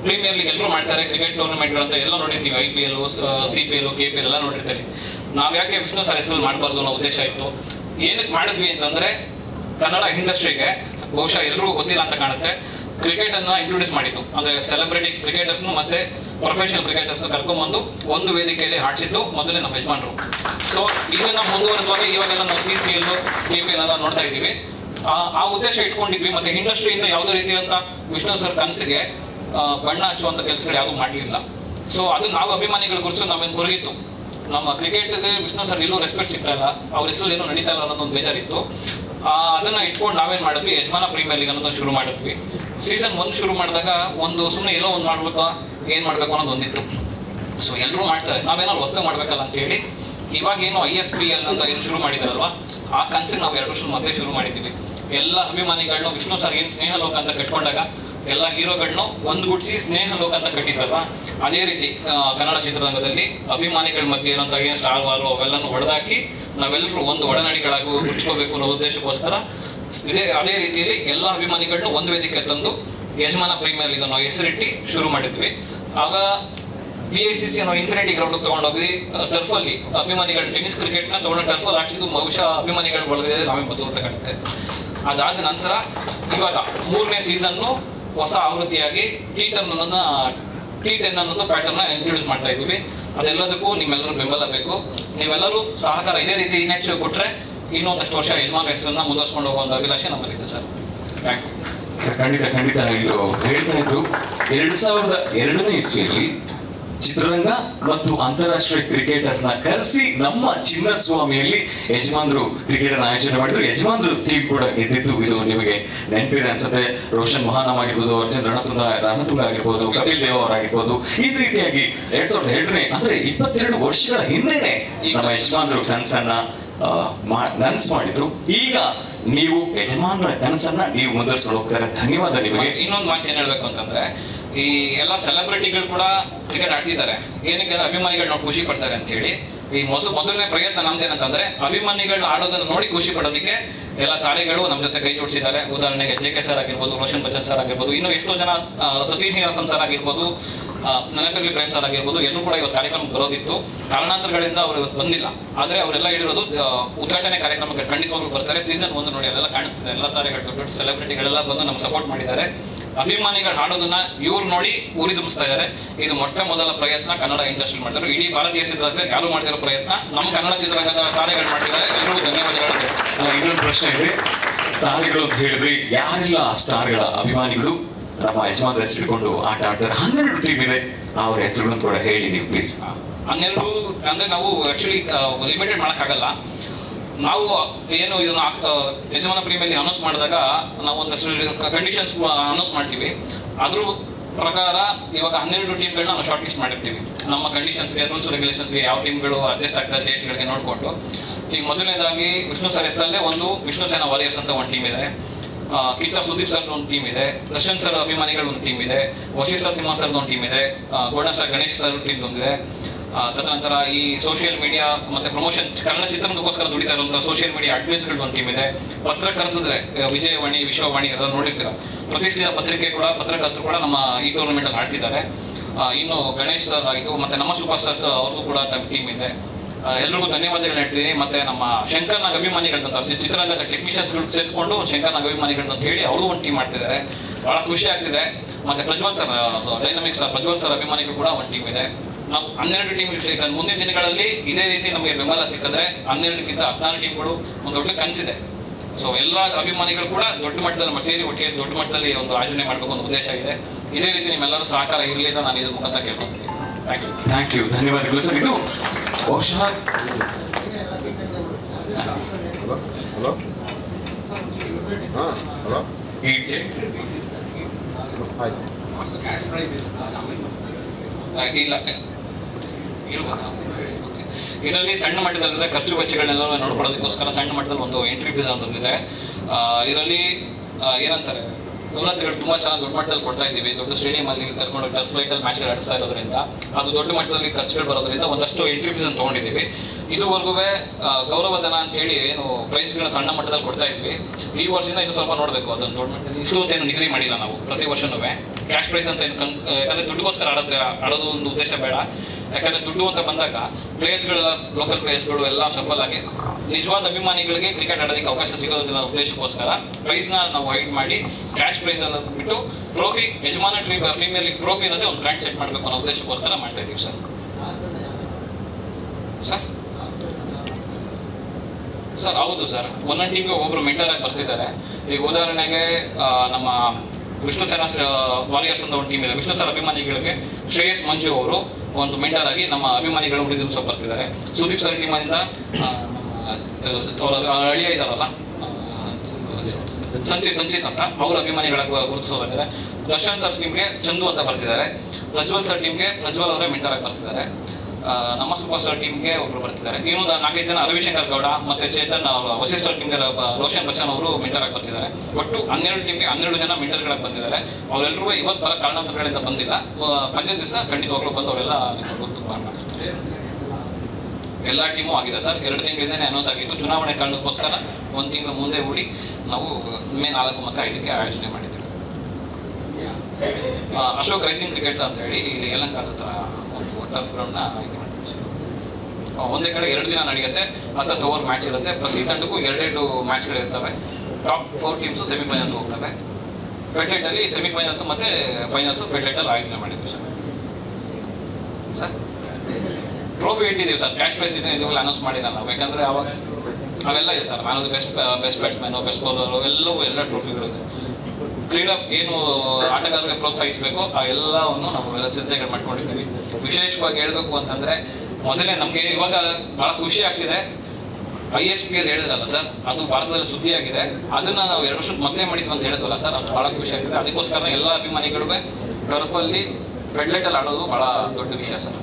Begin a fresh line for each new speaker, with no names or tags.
Premier league ಎಲ್ಲರೂ ಮಾಡ್ತಾರೆ, cricket ಟೂರ್ನಮೆಂಟ್ಗಳು ಅಂತ ಎಲ್ಲ ನೋಡಿರ್ತೀವಿ I P L C P L K P L ಎಲ್ಲ ನೋಡಿರ್ತೀವಿ. ನಾವು ಯಾಕೆ ವಿಷ್ಣು ಸರ್ ಹೆಸರು ಮಾಡಬಾರ್ದು ಅನ್ನೋ ಉದ್ದೇಶ ಇತ್ತು. ಏನಕ್ಕೆ ಮಾಡಿದ್ವಿ ಅಂತಂದ್ರೆ, ಕನ್ನಡ ಇಂಡಸ್ಟ್ರಿಗೆ ಬಹುಶಃ ಎಲ್ಲರೂ ಗೊತ್ತಿಲ್ಲ ಅಂತ ಕಾಣುತ್ತೆ. ಕ್ರಿಕೆಟ್ ಅನ್ನ ಇಂಟ್ರೊಡ್ಯೂಸ್ ಮಾಡಿದ್ದು. ಅಂದ್ರೆ ಸೆಲೆಬ್ರಿಟಿ ಕ್ರಿಕೆಟರ್ಸ್ ಮತ್ತೆ ಪ್ರೊಫೆಷನಲ್ ಕ್ರಿಕೆಟರ್ಸ್ ಕರ್ಕೊಂಬಂದು ಒಂದು ವೇದಿಕೆಯಲ್ಲಿ ಹಾಡಿಸಿದ್ದು ಮೊದಲೇ ನಮ್ಮ ಯಜಮಾನರು. ಸೊ ಇದನ್ನ ಮುಂದುವರೆದಾಗ ಇವಾಗೆಲ್ಲ ನಾವು C C L K P L ಎಲ್ಲ ನೋಡ್ತಾ ಇದ್ದೀವಿ. ಆ- ಉದ್ದೇಶ ಇಟ್ಕೊಂಡಿದ್ವಿ. ಮತ್ತೆ ಇಂಡಸ್ಟ್ರಿಯಿಂದ ಯಾವುದೇ ರೀತಿಯಂಥ ವಿಷ್ಣು ಸರ್ ಕನಸಿಗೆ ಬಣ್ಣ ಹಚ್ಚುವಂತ ಕೆಲಸಗಳು ಯಾವುದು ಮಾಡಲಿಲ್ಲ. ಸೊ ಅದು ನಾವು ಅಭಿಮಾನಿಗಳ ಕುರಿತು ನಾವೇನು ಕೊರಗಿತ್ತು ನಮ್ಮ ಕ್ರಿಕೆಟ್ಗೆ ವಿಷ್ಣು ಸರ್ ಎಲ್ಲೂ ರೆಸ್ಪೆಕ್ಟ್ ಸಿಗ್ತಾ ಇಲ್ಲ. ಅವ್ರ ಹೆಸರು ಏನು ನಡೀತಾ ಇಲ್ಲ ಅನ್ನೋದು ಒಂದು ಬೇಜಾರಿತ್ತು ಅದನ್ನ ಇಟ್ಕೊಂಡು ನಾವೇನ್ ಮಾಡಿದ್ವಿ, ಯಜಮಾನ ಪ್ರೀಮಿಯರ್ ಲೀಗ್ ಅನ್ನೋದನ್ನ ಶುರು ಮಾಡಿದ್ವಿ. ಸೀಸನ್ ಒಂದು ಶುರು ಮಾಡಿದಾಗ ಒಂದು ಸುಮ್ಮನೆ ಎಲ್ಲೋ ಒಂದು ಮಾಡ್ಬೇಕ, ಏನ್ ಮಾಡ್ಬೇಕು ಅನ್ನೋದು ಒಂದಿತ್ತು. ಸೊ ಎಲ್ಲರೂ ಮಾಡ್ತಾರೆ. ನಾವೇನಾದ್ರು ಹೊಸ ಮಾಡ್ಬೇಕಲ್ಲ ಅಂತ ಹೇಳಿ, ಇವಾಗ ಏನು ಐ ಎಸ್ ಪಿ ಎಲ್ ಅಂತ ಏನು ಶುರು ಮಾಡಿದಾರಲ್ವಾ, ಆ ಕನ್ಸಿಗೆ ನಾವು ಎರಡು ವರ್ಷದ ಮೊದಲೇ ಶುರು ಮಾಡಿದ್ದೀವಿ ಎಲ್ಲ ಅಭಿಮಾನಿಗಳನ್ನ ವಿಷ್ಣು ಸರ್ ಏನು ಸ್ನೇಹ ಲೋಕ ಅಂತ ಕಟ್ಕೊಂಡಾಗ ಎಲ್ಲ ಹೀರೋಗಳನ್ನ ಒಂದುಗೂಡಿಸಿ ಸ್ನೇಹ ಲೋಕ ಅಂತ ಕಟ್ಟಿದ್ರಲ್ಲ, ಅದೇ ರೀತಿ ಕನ್ನಡ ಚಿತ್ರರಂಗದಲ್ಲಿ ಅಭಿಮಾನಿಗಳ ಮಧ್ಯೆ ಇರುವಂತಹ ಏನು ಸ್ಟಾರ್ ವಾರು ಅವೆಲ್ಲನೂ ಹೊಡೆದಾಕಿ ನಾವೆಲ್ಲರೂ ಒಂದು ಒಡನಾಡಿಗಳಾಗಿ ಹುಚ್ಕೋಬೇಕು ಅನ್ನೋ ಉದ್ದೇಶಕ್ಕೋಸ್ಕರ ಇದೇ, ಅದೇ ರೀತಿಯಲ್ಲಿ ಎಲ್ಲ ಅಭಿಮಾನಿಗಳನ್ನು ಒಂದು ವೇದಿಕೆ ತಂದು ಯಜಮಾನ ಪ್ರೀಮಿಯರ್ ಅನ್ನೋ ಹೆಸರಿಟ್ಟು ಶುರು ಮಾಡಿದ್ವಿ. ಆಗ ಬಿ ಐ ಸಿ ಸಿ ಅನ್ನೋ ಇನ್ಫಿನಿಟಿ ಗ್ರೌಂಡ್ ತಗೊಂಡೋಗಿ ಟರ್ಫ್ ಅಲ್ಲಿ ಅಭಿಮಾನಿಗಳು ಟೆನಿಸ್ ಕ್ರಿಕೆಟ್ನ ತಗೊಂಡು ಟರ್ಫ್ ಅಲ್ಲಿ ಹಾಕ್ಸಿದ್ದು ಬಹುಶಃ ಅಭಿಮಾನಿಗಳು ಒಳಗೆ ನಾವೇ ಮೊದಲು ಅಂತ ಕಾಣುತ್ತೆ. ಅದಾದ ನಂತರ ಇವಾಗ ಮೂರನೇ ಸೀಸನ್ನು ಹೊಸ ಆವೃತ್ತಿಯಾಗಿ ಟಿ ಟೆನ್ ಅನ್ನೋದನ್ನ ಟಿ ಟೆನ್ ಅನ್ನೋದು ಪ್ಯಾಟರ್ನ್ ಇಂಟ್ರೊಡ್ಯೂಸ್ ಮಾಡ್ತಾ ಇದ್ದೀವಿ. ಅದೆಲ್ಲದಕ್ಕೂ ನಿಮ್ಮೆಲ್ಲರೂ ಬೆಂಬಲ ಬೇಕು. ನೀವೆಲ್ಲರೂ ಸಹಕಾರ ಇದೇ ರೀತಿ ಇನ್ನೆಚ್ಚು ಕೊಟ್ರೆ ಇನ್ನೊಂದಷ್ಟು ವರ್ಷ ಯಜಮಾನ ಹೆಸರನ್ನ ಮುಂದುವರ್ಸ್ಕೊಂಡು ಹೋಗುವಂತ ಅಭಿಲಾಷೆ ನಮ್ಮಲ್ಲಿದೆ, ಸರ್. ಥ್ಯಾಂಕ್ ಯು
ಖಂಡಿತ ಖಂಡಿತ. ಇದು ಹೇಳ್ತಾ ಇದ್ರು, ಎರಡು ಸಾವಿರದ ಎರಡನೇ ಇಸ್ವಿಯಲ್ಲಿ ಚಿತ್ರರಂಗ ಮತ್ತು ಅಂತಾರಾಷ್ಟ್ರೀಯ ಕ್ರಿಕೆಟರ್ನ ಕರೆಸಿ ನಮ್ಮ ಚಿನ್ನಸ್ವಾಮಿಯಲ್ಲಿ ಯಜಮಾನ್ರು ಕ್ರಿಕೆಟ್ ಅನ್ನು ಆಯೋಜನೆ ಮಾಡಿದ್ರು. ಯಜಮಾನ್ರು ಟೀಮ್ ಕೂಡ ಗೆದ್ದಿತ್ತು ಇದು ನಿಮಗೆ ನೆನಪಿದೆ ಅನ್ಸುತ್ತೆ. ರೋಷನ್ ಮಹಾನಮ್ ಆಗಿರ್ಬೋದು, ಅರ್ಜುನ್ ರಣತುಂಗ ರಣತುಂಗ ಆಗಿರ್ಬೋದು, ಕಪಿಲ್ ದೇವ್ ಅವರಾಗಿರ್ಬೋದು ಈ ರೀತಿಯಾಗಿ ಎರಡ್ ಸಾವಿರದ ಎರಡನೇ, ಅಂದ್ರೆ ಇಪ್ಪತ್ತೆರಡು ವರ್ಷಗಳ ಹಿಂದೆನೆ ನಮ್ಮ ಯಜಮಾನ್ರು ಕನಸನ್ನ ನನ್ಸ್ ಮಾಡಿದ್ರು. ಈಗ ನೀವು ಯಜಮಾನ್ರ ಕನಸನ್ನ ನೀವು ಮುಂದುವರಿಸ್ಕೊಂಡು ಹೋಗ್ತಾರೆ ಧನ್ಯವಾದ ನಿಮಗೆ.
ಇನ್ನೊಂದು ಮಾತು ಏನ್ ಹೇಳ್ಬೇಕು ಅಂತಂದ್ರೆ ಈ ಎಲ್ಲ ಸೆಲೆಬ್ರಿಟಿಗಳು ಕೂಡ ಕ್ರಿಕೆಟ್ ಆಡ್ತಿದ್ದಾರೆ. ಏನಕ್ಕೆ ಅಭಿಮಾನಿಗಳು ನೋಡಿ ಖುಷಿ ಪಡ್ತಾರೆ ಅಂತ ಹೇಳಿ. ಈ ಮೊಸ ಮೊದಲನೇ ಪ್ರಯತ್ನ ನಮ್ದೇನಂತಂದ್ರೆ ಅಭಿಮಾನಿಗಳು ಆಡೋದನ್ನು ನೋಡಿ ಖುಷಿ ಪಡೋದಕ್ಕೆ ಎಲ್ಲ ತಾರೆಗಳು ನಮ್ಮ ಜೊತೆ ಕೈ ಜೋಡಿಸಿದ್ದಾರೆ. ಉದಾಹರಣೆಗೆ ಜೆ ಕೆ ಸರ್ ಆಗಿರ್ಬೋದು ರೋಷನ್ ಬಚ್ಚನ್ ಸರ್ ಆಗಿರ್ಬೋದು ಇನ್ನು ಎಷ್ಟೋ ಜನ ಸತೀಶ್ ನಿವಾಸಂ ಸರ್ ಆಗಿರ್ಬೋದು ಆ, ನೆನಪಿರ್ಲಿ ಪ್ರೇಮ್ ಸರ್ ಆಗಿರ್ಬೋದು ಎಲ್ಲರೂ ಕೂಡ ಇವತ್ತು ಕಾರ್ಯಕ್ರಮ ಬರೋದಿತ್ತು. ಕಾರಣಾಂತರಗಳಿಂದ ಅವರು ಇವತ್ತು ಬಂದಿಲ್ಲ. ಆದರೆ ಅವರೆಲ್ಲ ಹೇಳಿರೋದು ಉದ್ಘಾಟನೆ ಕಾರ್ಯಕ್ರಮಕ್ಕೆ ಖಂಡಿತವಾಗ್ಲೂ ಬರ್ತಾರೆ. ಸೀಸನ್ ಒಂದು ನೋಡಿ ಅಲ್ಲೆಲ್ಲ ಕಾಣಿಸ್ತಿದೆ. ಎಲ್ಲ ತಾರೆಗಳು ದೊಡ್ಡ ದೊಡ್ಡ ಸೆಲೆಬ್ರಿಟಿಗಳೆಲ್ಲ ಬಂದು ನಮ್ಗೆ ಸಪೋರ್ಟ್ ಮಾಡಿದ್ದಾರೆ. ಅಭಿಮಾನಿಗಳು ಹಾಡೋದನ್ನ ಇವ್ರು ನೋಡಿ ಊರಿ ತುಂಬಿಸ್ತಾ ಇದ್ದಾರೆ ಇದು ಮೊಟ್ಟ ಮೊದಲ ಪ್ರಯತ್ನ ಕನ್ನಡ ಇಂಡಸ್ಟ್ರಿ ಮಾಡ್ತಾರೆ. ಇಡೀ ಭಾರತೀಯ ಚಿತ್ರರಂಗ ಯಾರು ಮಾಡ್ತಿರೋ ಪ್ರಯತ್ನ. ನಮ್ಮ ಕನ್ನಡ ಚಿತ್ರರಂಗದ ತಾರೆಗಳು ಮಾಡ್ತಿದ್ದಾರೆ. ಎಲ್ಲರಿಗೂ ಧನ್ಯವಾದಗಳು.
ಇನ್ನೊಂದು ಪ್ರಶ್ನೆ ಇದೆ. ತಾರೆಗಳು ಅಂತ ಹೇಳಿದ್ರಿ ಯಾರೆಲ್ಲ ಸ್ಟಾರ್ಗಳ ಅಭಿಮಾನಿಗಳು? ನಮ್ಮ ಯಜಮಾನ್ರ ಹೆಸರು ಇಟ್ಕೊಂಡು ಆಟ ಆಡ್ತಾರೆ. ಹನ್ನೆರಡು ಟೀಮ್ ಇದೆ. ಅವ್ರ ಹೆಸರುಗಳನ್ನು ಕೂಡ ಹೇಳಿ ನೀವು ಪ್ಲೀಸ್
ಹನ್ನೆರಡು ಅಂದ್ರೆ ನಾವು ಆಕ್ಚುಲಿ ಲಿಮಿಟೆಡ್ ಮಾಡೋಕ್ಕಾಗಲ್ಲ. ನಾವು ಏನು ಇದನ್ನ ಯಜಮಾನ ಪ್ರೀಮಿಯಲ್ಲಿ ಅನೌನ್ಸ್ ಮಾಡಿದಾಗ ನಾವು ಒಂದಷ್ಟು ಕಂಡೀಷನ್ಸ್ ಅನೌನ್ಸ್ ಮಾಡ್ತೀವಿ. ಅದ್ರ ಪ್ರಕಾರ ಇವಾಗ ಹನ್ನೆರಡು ಟೀಮ್ಗಳನ್ನ ನಾವು ಶಾರ್ಟ್ ಲಿಸ್ಟ್ ಮಾಡಿರ್ತೀವಿ. ನಮ್ಮ ಕಂಡೀಷನ್ಸ್ಗೆ ರೂಲ್ಸ್ ರೆಗ್ಯುಲೇಷನ್ಸ್ಗೆ ಯಾವ ಟೀಮ್ಗಳು ಅಡ್ಜಸ್ಟ್ ಆಗ್ತದೆ ಡೇಟ್ಗಳಿಗೆ ನೋಡಿಕೊಂಡು. ಈಗ ಮೊದಲನೇದಾಗಿ ವಿಷ್ಣು ಸರ್ ಹೆಸರಲ್ಲೇ ಒಂದು ವಿಷ್ಣು ಸೇನಾ ವಾರಿಯರ್ಸ್ ಅಂತ ಒಂದು ಟೀಮ್ ಇದೆ. ಕಿಚ್ಚ ಸುದೀಪ್ ಸರ್ ಒಂದು ಟೀಮ್ ಇದೆ. ದರ್ಶನ್ ಸರ್ ಅಭಿಮಾನಿಗಳ ಒಂದು ಟೀಮ್ ಇದೆ. ವಶಿಷ್ಠ ಸಿಂಹ ಸರ್ ಒಂದು ಟೀಮ್ ಇದೆ. ಗೋಣ ಸರ್ ಗಣೇಶ್ ಸರ್ ಟೀಮ್ ಒಂದಿದೆ ತದನಂತರ ಈ ಸೋಷಿಯಲ್ ಮೀಡಿಯಾ ಮತ್ತೆ ಪ್ರಮೋಷನ್ ಕನ್ನಡ ದುಡಿತಾ ಇರುವಂತಹ ಸೋಷಿಯಲ್ ಮೀಡಿಯಾ ಅಡ್ಮಿನ್ಸ್ಗಳು ಒಂದು ಟೀಮ್ ಇದೆ. ಪತ್ರಕರ್ತದ್ರೆ ವಿಜಯವಾಣಿ, ವಿಶ್ವವಾಣಿ ಎಲ್ಲ ನೋಡಿರ್ತೀರ. ಪ್ರತಿಷ್ಠಿತ ಪತ್ರಿಕೆ ಕೂಡ, ಪತ್ರಕರ್ತರು ಕೂಡ ನಮ್ಮ ಈ ಟೂರ್ನಮೆಂಟ್ ಅಲ್ಲಿ ಆಡ್ತಿದ್ದಾರೆ. ಇನ್ನು ಗಣೇಶ್ ಸರ್ ಆಯಿತು, ಮತ್ತೆ ನಮ್ಮ ಸೂಪರ್ ಸ್ಟಾರ್ಸ್ ಅವ್ರಿಗೂ ಕೂಡ ನಮ್ಮ ಟೀಮ್ ಇದೆ. ಎಲ್ರಿಗೂ ಧನ್ಯವಾದಗಳು ಹೇಳ್ತೀನಿ. ಮತ್ತೆ ನಮ್ಮ ಶಂಕರ್ ನಾಗ್ ಅಭಿಮಾನಿಗಳಂತ ಚಿತ್ರರಂಗದ ಟೆಕ್ನಿಷಿಯನ್ಸ್ಗಳು ಸೇರಿಕೊಂಡು ಶಂಕರ್ ನಾಗ್ ಅಭಿಮಾನಿಗಳು ಅಂತ ಹೇಳಿ ಅವರು ಒಂದು ಟೀಮ್ ಮಾಡ್ತಿದ್ದಾರೆ. ಬಹಳ ಖುಷಿ ಆಗ್ತಿದೆ. ಮತ್ತೆ Prajwal sir dynamics Prajwal sir ಅಭಿಮಾನಿಗಳು ಕೂಡ ಒಂದು ಟೀಮ್ ಇದೆ. ನಾವು ಹನ್ನೆರಡು ಟೀಮ್ ಸಿಗ್ತದೆ ಮುಂದಿನ ದಿನಗಳಲ್ಲಿ ಇದೇ ರೀತಿ ನಮಗೆ ಬೆಂಬಲ ಸಿಕ್ಕಿದ್ರೆ ಹನ್ನೆರಡಕ್ಕಿಂತ ಹದಿನಾರು ಟೀಮ್ಗಳು ಒಂದು ದೊಡ್ಡ ಕನಸಿದೆ. ಸೊ ಎಲ್ಲ ಅಭಿಮಾನಿಗಳು ಕೂಡ ದೊಡ್ಡ ಮಟ್ಟದಲ್ಲಿ ನಮ್ಮ ಸೇರಿ ಒಟ್ಟಿಗೆ ದೊಡ್ಡ ಮಟ್ಟದಲ್ಲಿ ಒಂದು ಆಯೋಜನೆ ಮಾಡಬೇಕು ಅನ್ನೋ ಉದ್ದೇಶ ಇದೆ. ಇದೇ ರೀತಿ ನಿಮ್ಮೆಲ್ಲರೂ ಸಹಕಾರ ಇರಲಿ ಅಂತ ನಾನು ಇದ್ರ ಮುಖಾಂತರ ಕೇಳ್ಕೊತೀನಿ. ಥ್ಯಾಂಕ್ ಯು
ಥ್ಯಾಂಕ್ ಯು ಧನ್ಯವಾದಗಳು ಸರ್. ಇದು ಬಹುಶಃ
ಇಲ್ಲ ಇದರಲ್ಲಿ ಸಣ್ಣ ಮಟ್ಟದಲ್ಲಿ ಖರ್ಚು ವೆಚ್ಚಗಳನ್ನೆಲ್ಲ ನೋಡ್ಕೊಳ್ಳೋದಕ್ಕೋಸ್ಕರ ಸಣ್ಣ ಮಟ್ಟದಲ್ಲಿ ಒಂದು ಎಂಟ್ರಿ ಫೀಸ್ ಅಂತ ಒಂದಿದೆ. ಇದರಲ್ಲಿ ಏನಂತಾರೆ? ಸವಲತ್ತುಗಳು ತುಂಬಾ ಚೆನ್ನಾಗಿ ದೊಡ್ಡ ಮಟ್ಟದಲ್ಲಿ ಕೊಡ್ತಾ ಇದ್ದೀವಿ. ದೊಡ್ಡ ಸ್ಟೇಡಿಯಮಲ್ಲಿ ಕರ್ಕೊಂಡು ಟರ್ಫ್ ಫ್ಲೈಟ್ ಅಲ್ಲಿ ಮ್ಯಾಚ್ಗಳು ಆಡಿಸ್ತಾ ಇರೋದ್ರಿಂದ. ಅದು ದೊಡ್ಡ ಮಟ್ಟದಲ್ಲಿ ಖರ್ಚುಗಳು ಬರೋದ್ರಿಂದ ಒಂದಷ್ಟು ಎಂಟ್ರಿ ಫೀಸ್ ಅಂತ ತೊಗೊಂಡಿದ್ದೀವಿ. ಇದುವರೆಗೂ ಗೌರವಧನ ಅಂತ ಹೇಳಿ ಏನು ಪ್ರೈಸ್ಗಳನ್ನ ಸಣ್ಣ ಮಟ್ಟದಲ್ಲಿ ಕೊಡ್ತಾ ಇದ್ವಿ. ಈ ವರ್ಷದಿಂದ ಇನ್ನು ಸ್ವಲ್ಪ ನೋಡಬೇಕು. ಅದನ್ನು ದೊಡ್ಡ ಮಟ್ಟದಲ್ಲಿ ಇಷ್ಟು ಅಂತ ಏನು ನಿಗದಿ ಮಾಡಿಲ್ಲ ನಾವು ಪ್ರತಿ ವರ್ಷನೂ. ಕ್ಯಾಶ್ ಪ್ರೈಸ್ ಅಂತ ಏನು ಕನ್ ಯಾಕಂದ್ರೆ ದುಡ್ಡುಗೋಸ್ಕರ ಆಡೋದು ಆಡೋದು ಒಂದು ಉದ್ದೇಶ ಬೇಡ. ಯಾಕಂದ್ರೆ ದುಡ್ಡು ಅಂತ ಬಂದಾಗ ಪ್ಲೇಯರ್ಸ್ಗಳೆಲ್ಲ ಲೋಕಲ್ ಪ್ಲೇಯರ್ಸ್ಗಳು ಎಲ್ಲ ಸಫಲ್ ಆಗಿ ನಿಜವಾದ ಅಭಿಮಾನಿಗಳಿಗೆ ಕ್ರಿಕೆಟ್ ಆಡೋದಕ್ಕೆ ಅವಕಾಶ ಸಿಗೋದಿಲ್ಲ ಉದ್ದೇಶಕ್ಕೋಸ್ಕರ ಪ್ರೈಸ್ನ ನಾವು ಹೈಡ್ ಮಾಡಿ ಕ್ಯಾಶ್ ಪ್ರೈಸ್ ಅನ್ನು ಬಿಟ್ಟು ಟ್ರೋಫಿ ಯಜಮಾನ ಟ್ರೀ ಪ್ರೀಮಿಯರ್ ಲೀಗ್ ಟ್ರೋಫಿ ಅನ್ನೋದೇ ಒಂದು ಬ್ರ್ಯಾಂಡ್ ಸೆಟ್ ಮಾಡಬೇಕು ಅನ್ನೋ ಉದ್ದೇಶಕ್ಕೋಸ್ಕರ ಮಾಡ್ತಾ ಇದ್ದೀವಿ ಸರ್. ಸರ್? ಸರ್, ಹೌದು ಸರ್. ಒಂದೊಂದು ಟೀಮ್ಗೆ ಒಬ್ಬರು ಮೆಂಟರ್ ಆಗಿ ಬರ್ತಿದ್ದಾರೆ. ಈಗ ಉದಾಹರಣೆಗೆ ನಮ್ಮ ವಿಷ್ಣು ಸೇನಾ ವಾರಿಯರ್ಸ್ ಅಂತ ಒಂದು ಟೀಮ್ ಇದೆ. ವಿಷ್ಣು ಸರ್ ಅಭಿಮಾನಿಗಳಿಗೆ ಶ್ರೇಯಸ್ ಮಂಜು ಅವರು ಒಂದು ಮೆಂಟರ್ ಆಗಿ ನಮ್ಮ ಅಭಿಮಾನಿಗಳು ಉಳಿದ ದಿವಸ ಬರ್ತಿದ್ದಾರೆ. ಸುದೀಪ್ ಸರ್ ಟೀಮಿಂದ ಅವರ ಅಳಿಯ ಇದಾರಲ್ಲ ಸಂಚಿತ್ ಸಂಚಿತ್ ಅಂತ, ಅವ್ರ ಅಭಿಮಾನಿಗಳ ಗುರುತಿಸೋದಾಗಿದೆ ದರ್ಶನ್ ಸರ್ ಟೀಮ್ಗೆ ಚಂದು ಅಂತ ಬರ್ತಿದ್ದಾರೆ. ಪ್ರಜ್ವಲ್ ಸರ್ ಟೀಮ್ಗೆ ಪ್ರಜ್ವಲ್ ಅವರೇ ಮೆಂಟರ್ ಆಗಿ ಬರ್ತಿದ್ದಾರೆ. ನಮ್ಮ ಸೂಪರ್ ಸ್ಟಾರ್ ಟೀಮ್ಗೆ ಒಬ್ರು ಬರ್ತಿದ್ದಾರೆ. ಇನ್ನೊಂದು ನಾಲ್ಕೈದು ಜನ ರವಿಶಂಕರ್ ಗೌಡ ಮತ್ತೆ ಚೇತನ್ ವಸಿಷ್ಠ ಟೀಮ್ಗೆ ರೋಷನ್ ಬಚ್ಚನ್ ಅವರು ಮೆಂಟರ್ ಆಗಿ ಬರ್ತಿದ್ದಾರೆ. ಒಟ್ಟು ಹನ್ನೆರಡು ಟೀಮ್ಗೆ ಹನ್ನೆರಡು ಜನ ಮೆಂಟರ್ಗಳಾಗಿ ಬಂದಿದ್ದಾರೆ. ಅವರೆಲ್ಲರೂ ಇವತ್ತು ಬರ ಕಾರಣಗಳಿಂದ ಬಂದಿಲ್ಲ. ಪಂದ್ಯದ ದಿವಸ ಖಂಡಿತವಾಗ್ಲೂ ಬಂದು ಅವರೆಲ್ಲ ಗೊತ್ತು ಸರ್. ಎಲ್ಲ ಟೀಮು ಆಗಿದೆ ಸರ್. ಎರಡು ತಿಂಗಳಿಂದನೇ ಅನೌನ್ಸ್ ಆಗಿತ್ತು ಚುನಾವಣೆ ಕಾರಣಕ್ಕೋಸ್ಕರ ಒಂದು ತಿಂಗಳ ಮುಂದೆ ಹೂಡಿ ನಾವು ಮೇ ನಾಲ್ಕು ಮತ್ತು ಐದಕ್ಕೆ ಆಯೋಜನೆ ಮಾಡಿದ್ದೀವಿ. ಅಶೋಕ್ ರೈಸಿಂಗ್ ಕ್ರಿಕೆಟ್ ಅಂತ ಹೇಳಿ ಇಲ್ಲಿ ಯಲಂಕ ಹತ್ರ ಒಂದು ಟರ್ಫ್ ಗ್ರೌಂಡ್ನ ಇದು ಮಾಡಿದ್ದೀವಿ ಸರ್. ಆ, ಒಂದೇ ಕಡೆ ಎರಡು ದಿನ ನಡೆಯುತ್ತೆ. ಮತ್ತೆ ತೋರ್ ಮ್ಯಾಚ್ ಇರುತ್ತೆ. ಪ್ರತಿ ತಂಡಕ್ಕೂ ಎರಡೆರಡು ಮ್ಯಾಚ್ಗಳು ಇರ್ತವೆ. ಟಾಪ್ ಫೋರ್ ಟೀಮ್ಸು ಸೆಮಿಫೈನಲ್ಸ್ ಹೋಗ್ತವೆ. ಫೆಡ್ಲೈಟಲ್ಲಿ ಸೆಮಿಫೈನಲ್ಸ್ ಫೈನಲ್ಸ್ ಫೈನಲ್ಸು ಫೆಡ್ಲೈಟಲ್ಲಿ ಆಯೋಜನೆ ಮಾಡಿದ್ವಿ ಸರ್. ಸರ್? ಟ್ರೋಫಿ ಇಟ್ಟಿದ್ದೀವಿ ಸರ್. ಕ್ಯಾಶ್ ಪ್ರೈಸ್ ಇದೆ ಅನೌನ್ಸ್ ಮಾಡಿಲ್ಲ ನಾವು. ಯಾಕಂದರೆ ಅವಾಗ ಅವೆಲ್ಲ ಇದೆ ಸರ್. ನಾನು best best batsman best bowler ಎಲ್ಲವೂ ಎಲ್ಲ ಟ್ರೋಫಿಗಳಿದೆ ಕ್ರೀಡಾ ಏನು ಆಟಗಾರರಿಗೆ ಪ್ರೋತ್ಸಾಹಿಸಬೇಕು, ಆ ಎಲ್ಲವನ್ನು ನಾವು ಸಿದ್ಧತೆಗಳು ಮಾಡ್ಕೊಂಡಿದ್ದೀವಿ. ವಿಶೇಷವಾಗಿ ಹೇಳಬೇಕು ಅಂತಂದರೆ, ಮೊದಲೇ ನಮಗೆ ಇವಾಗ ಭಾಳ ಖುಷಿ ಆಗ್ತಿದೆ. ಐ ಎಸ್ ಪಿ ಎಲ್ ಹೇಳಿದ್ರಲ್ಲ ಸರ್, ಅದು ಭಾರತದಲ್ಲಿ ಸುದ್ದಿ ಆಗಿದೆ ಅದನ್ನ ನಾವು ಎರಡು ವರ್ಷದ ಮೊದಲೇ ಮಾಡಿದ್ವಿ ಅಂತ ಹೇಳಿದ್ವಲ್ಲ ಸರ್, ಅದು ಭಾಳ ಖುಷಿ ಆಗ್ತಿದೆ. ಅದಕ್ಕೋಸ್ಕರ ಎಲ್ಲ ಅಭಿಮಾನಿಗಳು ಟರ್ಫಲ್ಲಿ ಫೆಡ್ಲೈಟಲ್ಲಿ ಆಡೋದು ಭಾಳ ದೊಡ್ಡ ವಿಷಯ ಸರ್.